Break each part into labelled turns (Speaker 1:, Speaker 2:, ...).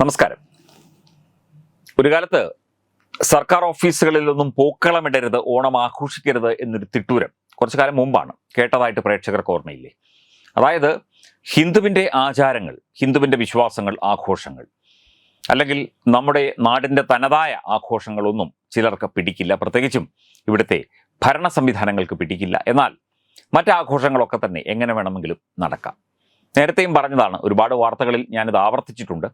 Speaker 1: നമസ്കാരം. ഒരു കാലത്ത് സർക്കാർ ഓഫീസുകളിലൊന്നും പൂക്കളമിടരുത് ഓണം ആഘോഷിക്കരുത് എന്നൊരു തിട്ടൂരം കുറച്ചു കാലം മുമ്പാണ് കേട്ടതായിട്ട് പ്രേക്ഷകർക്ക് ഓർമ്മയില്ലേ? അതായത് ഹിന്ദുവിന്റെ ആചാരങ്ങൾ ഹിന്ദുവിന്റെ വിശ്വാസങ്ങൾ ആഘോഷങ്ങൾ അല്ലെങ്കിൽ നമ്മുടെ നാടിന്റെ തനതായ ആഘോഷങ്ങളൊന്നും ചിലർക്ക് പിടിക്കില്ല. പ്രത്യേകിച്ചും ഇവിടുത്തെ ഭരണ സംവിധാനങ്ങൾക്ക് പിടിക്കില്ല. എന്നാൽ മറ്റാഘോഷങ്ങളൊക്കെ തന്നെ എങ്ങനെ വേണമെങ്കിലും നടക്കാം. നേരത്തെയും പറഞ്ഞതാണ് ഒരുപാട് വാർത്തകളിൽ ഞാനിത് ആവർത്തിച്ചിട്ടുണ്ട്.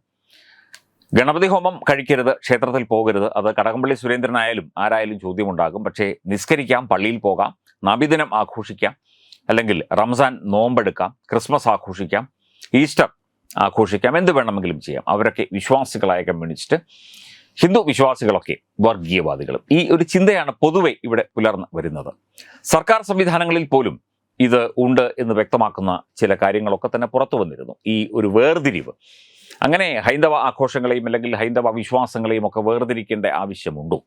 Speaker 1: ഗണപതി ഹോമം കഴിക്കരുത് ക്ഷേത്രത്തിൽ പോകരുത്. അത് കടകംപള്ളി സുരേന്ദ്രനായാലും ആരായാലും ചോദ്യമുണ്ടാകും. പക്ഷേ നിസ്കരിക്കാം പള്ളിയിൽ പോകാം നബിദിനം ആഘോഷിക്കാം അല്ലെങ്കിൽ റംസാൻ നോമ്പെടുക്കാം ക്രിസ്മസ് ആഘോഷിക്കാം ഈസ്റ്റർ ആഘോഷിക്കാം എന്ത് വേണമെങ്കിലും ചെയ്യാം. അവരൊക്കെ വിശ്വാസികളായ കമ്മ്യൂണിസ്റ്റ് ഹിന്ദു വിശ്വാസികളൊക്കെ വർഗീയവാദികളും. ഈ ഒരു ചിന്തയാണ് പൊതുവെ ഇവിടെ പുലർന്നു വരുന്നത്. സർക്കാർ സംവിധാനങ്ങളിൽ പോലും ഇത് ഉണ്ട് എന്ന് വ്യക്തമാക്കുന്ന ചില കാര്യങ്ങളൊക്കെ തന്നെ പുറത്തു വന്നിരുന്നു. ഈ ഒരു വേർതിരിവ് അങ്ങനെ ഹൈന്ദവ ആഘോഷങ്ങളെയും അല്ലെങ്കിൽ ഹൈന്ദവ വിശ്വാസങ്ങളെയും ഒക്കെ വേർതിരിക്കേണ്ട ആവശ്യമുണ്ടോ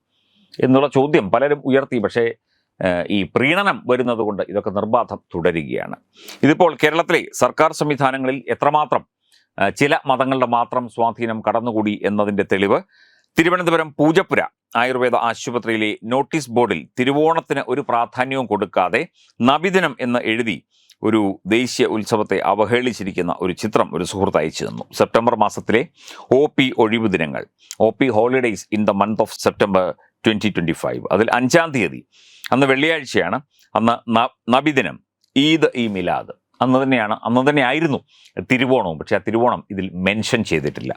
Speaker 1: എന്നുള്ള ചോദ്യം പലരും ഉയർത്തി. പക്ഷേ ഈ പ്രീണനം വരുന്നത് കൊണ്ട് ഇതൊക്കെ നിർബാധം തുടരുകയാണ്. ഇതിപ്പോൾ കേരളത്തിലെ സർക്കാർ സംവിധാനങ്ങളിൽ എത്രമാത്രം ചില മതങ്ങളുടെ മാത്രം സ്വാധീനം കടന്നുകൂടി എന്നതിന്റെ തെളിവ് തിരുവനന്തപുരം പൂജപ്പുര ആയുർവേദ ആശുപത്രിയിലെ നോട്ടീസ് ബോർഡിൽ തിരുവോണത്തിന് ഒരു പ്രാധാന്യവും കൊടുക്കാതെ നബിദിനം എന്ന് എഴുതി ഒരു ദേശീയ ഉത്സവത്തെ അവഹേളിച്ചിരിക്കുന്ന ഒരു ചിത്രം ഒരു സുഹൃത്ത് അയച്ചു തന്നു. സെപ്റ്റംബർ മാസത്തിലെ ഒ പി ഒഴിവ് ദിനങ്ങൾ O P holidays in the month of September twenty twenty five. അതിൽ അഞ്ചാം തീയതി അന്ന് വെള്ളിയാഴ്ചയാണ് അന്ന് നബിദിനം ഈദ് ഇ മിലാദ്. അന്ന് തന്നെയാണ് അന്ന് തന്നെ ആയിരുന്നു തിരുവോണവും പക്ഷേ ആ തിരുവോണം ഇതിൽ മെൻഷൻ ചെയ്തിട്ടില്ല.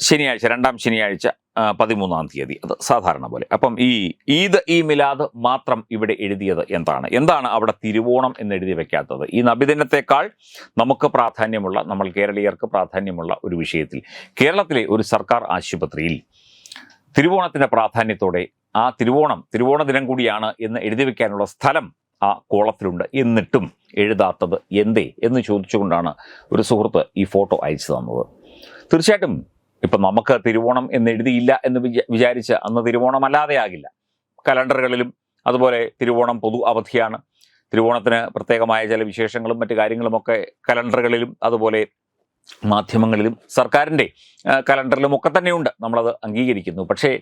Speaker 1: ശനിയാഴ്ച രണ്ടാം ശനിയാഴ്ച പതിമൂന്നാം തീയതി. അത് സാധാരണ പോലെ. അപ്പം ഈ ഈദ് ഈ മിലാദ് മാത്രം ഇവിടെ എഴുതിയത് എന്താണ്? എന്താണ് അവിടെ തിരുവോണം എന്ന് എഴുതി വെക്കാത്തത്? ഈ നബിദിനത്തെക്കാൾ നമുക്ക് പ്രാധാന്യമുള്ള നമ്മൾ കേരളീയർക്ക് പ്രാധാന്യമുള്ള ഒരു വിഷയത്തിൽ കേരളത്തിലെ ഒരു സർക്കാർ ആശുപത്രിയിൽ തിരുവോണത്തിന്റെ പ്രാധാന്യത്തോടെ ആ തിരുവോണം തിരുവോണ ദിനം കൂടിയാണ് എന്ന് എഴുതി വെക്കാനുള്ള സ്ഥലം ആ കോളത്തിലുണ്ട്. എന്നിട്ടും എഴുതാത്തത് എന്തേ എന്ന് ചോദിച്ചുകൊണ്ടാണ് ഒരു സുഹൃത്ത് ഈ ഫോട്ടോ അയച്ചു തന്നത്. തീർച്ചയായിട്ടും ഇപ്പം നമുക്ക് തിരുവോണം എന്ന് എഴുതിയില്ല എന്ന് വിചാ- വിചാരിച്ച് അന്ന് തിരുവോണം അല്ലാതെ ആകില്ല. കലണ്ടറുകളിലും അതുപോലെ തിരുവോണം പൊതു അവധിയാണ്. തിരുവോണത്തിന് പ്രത്യേകമായ ചില വിശേഷങ്ങളും മറ്റു കാര്യങ്ങളുമൊക്കെ കലണ്ടറുകളിലും അതുപോലെ മാധ്യമങ്ങളിലും സർക്കാരിന്റെ കലണ്ടറിലും ഒക്കെ തന്നെയുണ്ട്. നമ്മളത് അംഗീകരിക്കുന്നു. പക്ഷേ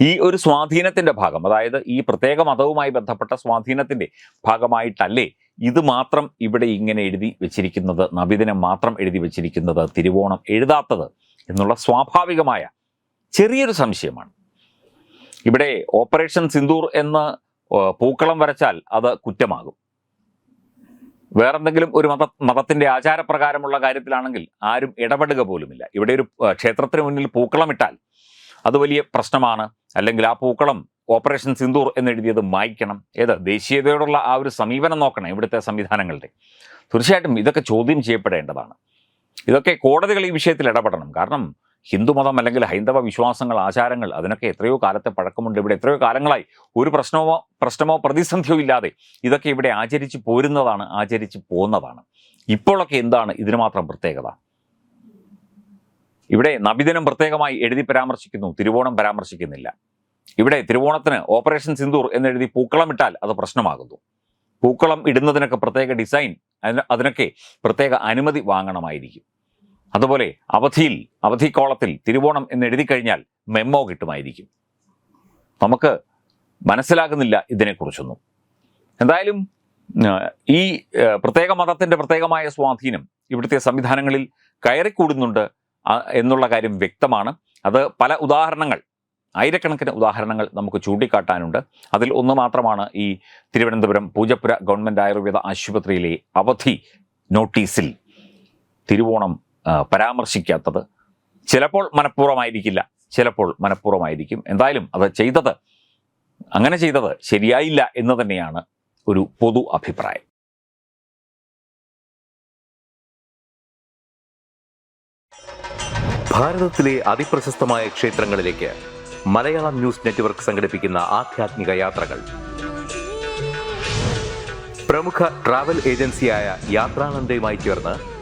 Speaker 1: ഈ ഒരു സ്വാധീനത്തിന്റെ ഭാഗം അതായത് ഈ പ്രത്യേക മതവുമായി ബന്ധപ്പെട്ട സ്വാധീനത്തിന്റെ ഭാഗമായിട്ടല്ലേ ഇത് മാത്രം ഇവിടെ ഇങ്ങനെ എഴുതി വെച്ചിരിക്കുന്നത്? നബിദിനം മാത്രം എഴുതി വെച്ചിരിക്കുന്നത് തിരുവോണം എഴുതാത്തത്. എന്നുള്ള സ്വാഭാവികമായ ചെറിയൊരു സംശയമാണ്. ഇവിടെ ഓപ്പറേഷൻ സിന്ദൂർ എന്ന് പൂക്കളം വരച്ചാൽ അത് കുറ്റമാകും. വേറെന്തെങ്കിലും ഒരു മത മതത്തിന്റെ ആചാരപ്രകാരമുള്ള കാര്യത്തിലാണെങ്കിൽ ആരും ഇടപെടുക പോലുമില്ല. ഇവിടെ ഒരു ക്ഷേത്രത്തിന് മുന്നിൽ പൂക്കളം ഇട്ടാൽ അത് വലിയ പ്രശ്നമാണ്. അല്ലെങ്കിൽ ആ പൂക്കളം ഓപ്പറേഷൻ സിന്ദൂർ എന്നെഴുതിയത് മായ്ക്കണം. ഏത്? ദേശീയതയോടുള്ള ആ ഒരു സമീപനം നോക്കണം ഇവിടുത്തെ സംവിധാനങ്ങളുടെ. തീർച്ചയായിട്ടും ഇതൊക്കെ ചോദ്യം ചെയ്യപ്പെടേണ്ടതാണ്. ഇതൊക്കെ കോടതികൾ ഈ വിഷയത്തിൽ ഇടപെടണം. കാരണം ഹിന്ദുമതം അല്ലെങ്കിൽ ഹൈന്ദവ വിശ്വാസങ്ങൾ ആചാരങ്ങൾ അതിനൊക്കെ എത്രയോ കാലത്തെ പഴക്കമുണ്ട്. ഇവിടെ എത്രയോ കാലങ്ങളായി. ഒരു പ്രശ്നമോ പ്രശ്നമോ പ്രതിസന്ധിയോ ഇല്ലാതെ ഇതൊക്കെ ഇവിടെ ആചരിച്ച് പോരുന്നതാണ് ആചരിച്ച് പോകുന്നതാണ് ഇപ്പോഴൊക്കെ എന്താണ് ഇതിന് മാത്രം പ്രത്യേകത? ഇവിടെ നബിദിനം പ്രത്യേകമായി എഴുതി പരാമർശിക്കുന്നു. തിരുവോണം പരാമർശിക്കുന്നില്ല. ഇവിടെ തിരുവോണത്തിന് ഓപ്പറേഷൻ സിന്ദൂർ എന്നെഴുതി പൂക്കളം ഇട്ടാൽ അത് പ്രശ്നമാകുന്നു. പൂക്കളം ഇടുന്നതിനൊക്കെ പ്രത്യേക ഡിസൈൻ അതിന് അതിനൊക്കെ പ്രത്യേക അനുമതി വാങ്ങണമായിരിക്കും. അതുപോലെ അവധിയിൽ അവധിക്കോളത്തിൽ തിരുവോണം എന്ന് എഴുതി കഴിഞ്ഞാൽ മെമ്മോ കിട്ടുമായിരിക്കും. നമുക്ക് മനസ്സിലാകുന്നില്ല ഇതിനെക്കുറിച്ചൊന്നും. എന്തായാലും ഈ പ്രത്യേക മതത്തിന്റെ പ്രത്യേകമായ സ്വാധീനം ഇവിടുത്തെ സംവിധാനങ്ങളിൽ കയറിക്കൂടുന്നുണ്ട് എന്നുള്ള കാര്യം വ്യക്തമാണ്. അത് പല ഉദാഹരണങ്ങൾ ആയിരക്കണക്കിന് ഉദാഹരണങ്ങൾ നമുക്ക് ചൂണ്ടിക്കാട്ടാനുണ്ട്. അതിൽ ഒന്ന് മാത്രമാണ് ഈ തിരുവനന്തപുരം പൂജപ്പുര ഗവൺമെന്റ് ആയുർവേദ ആശുപത്രിയിലെ അവധി നോട്ടീസിൽ തിരുവോണം പരാമർശിക്കാത്തത് ചിലപ്പോൾ മനഃപൂർവമായിരിക്കില്ല ചിലപ്പോൾ മനഃപൂർവമായിരിക്കും. എന്തായാലും അത് ചെയ്തത് അങ്ങനെ ചെയ്തത് ശരിയായില്ല എന്ന് തന്നെയാണ് ഒരു പൊതു അഭിപ്രായം.
Speaker 2: ഭാരതത്തിലെ അതിപ്രശസ്തമായ ക്ഷേത്രങ്ങളിലേക്ക് മലയാളം ന്യൂസ് നെറ്റ്വർക്ക് സംഘടിപ്പിക്കുന്ന ആധ്യാത്മിക യാത്രകൾ. പ്രമുഖ ട്രാവൽ ഏജൻസിയായ യാത്രാനന്ദയുമായി ചേർന്ന്